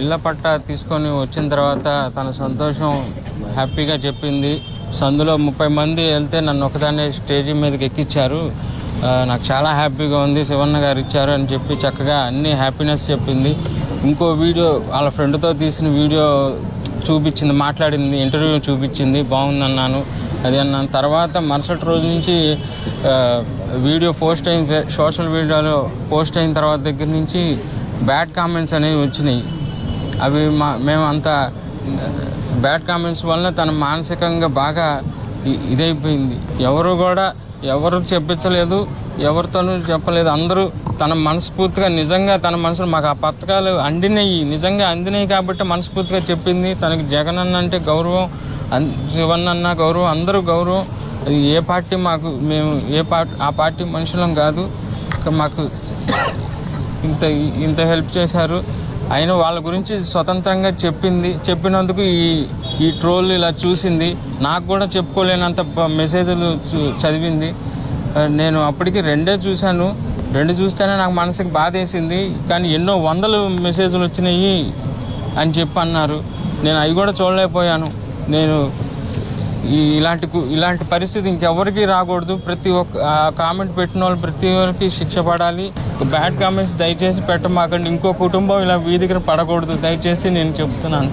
ఇళ్ళ పట్టా తీసుకొని వచ్చిన తర్వాత తన సంతోషం హ్యాపీగా చెప్పింది. సందులో ముప్పై మంది వెళ్తే నన్ను ఒకదాన్ని స్టేజీ మీదకి ఎక్కించారు నాకు చాలా హ్యాపీగా ఉంది. శివన్న గారు ఇచ్చారు అని చెప్పి చక్కగా అన్ని హ్యాపీనెస్ చెప్పింది. ఇంకో వీడియో వాళ్ళ ఫ్రెండ్తో తీసిన వీడియో చూపించింది మాట్లాడింది ఇంటర్వ్యూ చూపించింది. బాగుందన్నాను. అది అన్నాను. తర్వాత మరుసటి రోజు నుంచి వీడియో పోస్ట్ అయిన సోషల్ మీడియాలో పోస్ట్ అయిన తర్వాత దగ్గర నుంచి బ్యాడ్ కామెంట్స్ అనేవి వచ్చినాయి. అవి మా మేము అంత బ్యాడ్ కామెంట్స్ వలన తను మానసికంగా బాగా ఇదైపోయింది. ఎవరు కూడా ఎవరు చెప్పించలేదు ఎవరితోనూ చెప్పలేదు. అందరూ తన మనస్ఫూర్తిగా నిజంగా తన మనసులో మాకు ఆ పథకాలు అందినాయి నిజంగా అందినాయి కాబట్టి మనస్ఫూర్తిగా చెప్పింది. తనకి జగన్ అన్న అంటే గౌరవం శివన్ శివన్న అన్న గౌరవం అందరూ గౌరవం. ఏ పార్టీ మాకు మేము ఏ పార్టీ ఆ పార్టీ మనుషులం కాదు. మాకు ఇంత ఇంత హెల్ప్ చేశారు. అయినా వాళ్ళ గురించి స్వతంత్రంగా చెప్పింది చెప్పినందుకు ఈ ఈ ట్రోల్ ఇలా చూసింది. నాకు కూడా చెప్పుకోలేనంత మెసేజ్లు చదివింది. నేను అప్పటికి రెండే చూశాను. రెండు చూస్తేనే నాకు మనసుకి బాధ వేసింది కానీ ఎన్నో వందలు మెసేజ్లు వచ్చినాయి అని చెప్పి అన్నారు నేను అవి కూడా చూడలేకపోయాను. నేను ఇలాంటి కు- ఇలాంటి పరిస్థితి ఇంకెవరికి రాకూడదు. ప్రతి ఒక్క కామెంట్ పెట్టిన వాళ్ళు ప్రతి ఒక్కరికి శిక్ష పడాలి. బ్యాడ్ కామెంట్స్ దయచేసి పెట్టమాకండి. ఇంకో కుటుంబం ఇలా వీధికి పడకూడదు. దయచేసి నేను చెప్తున్నాను.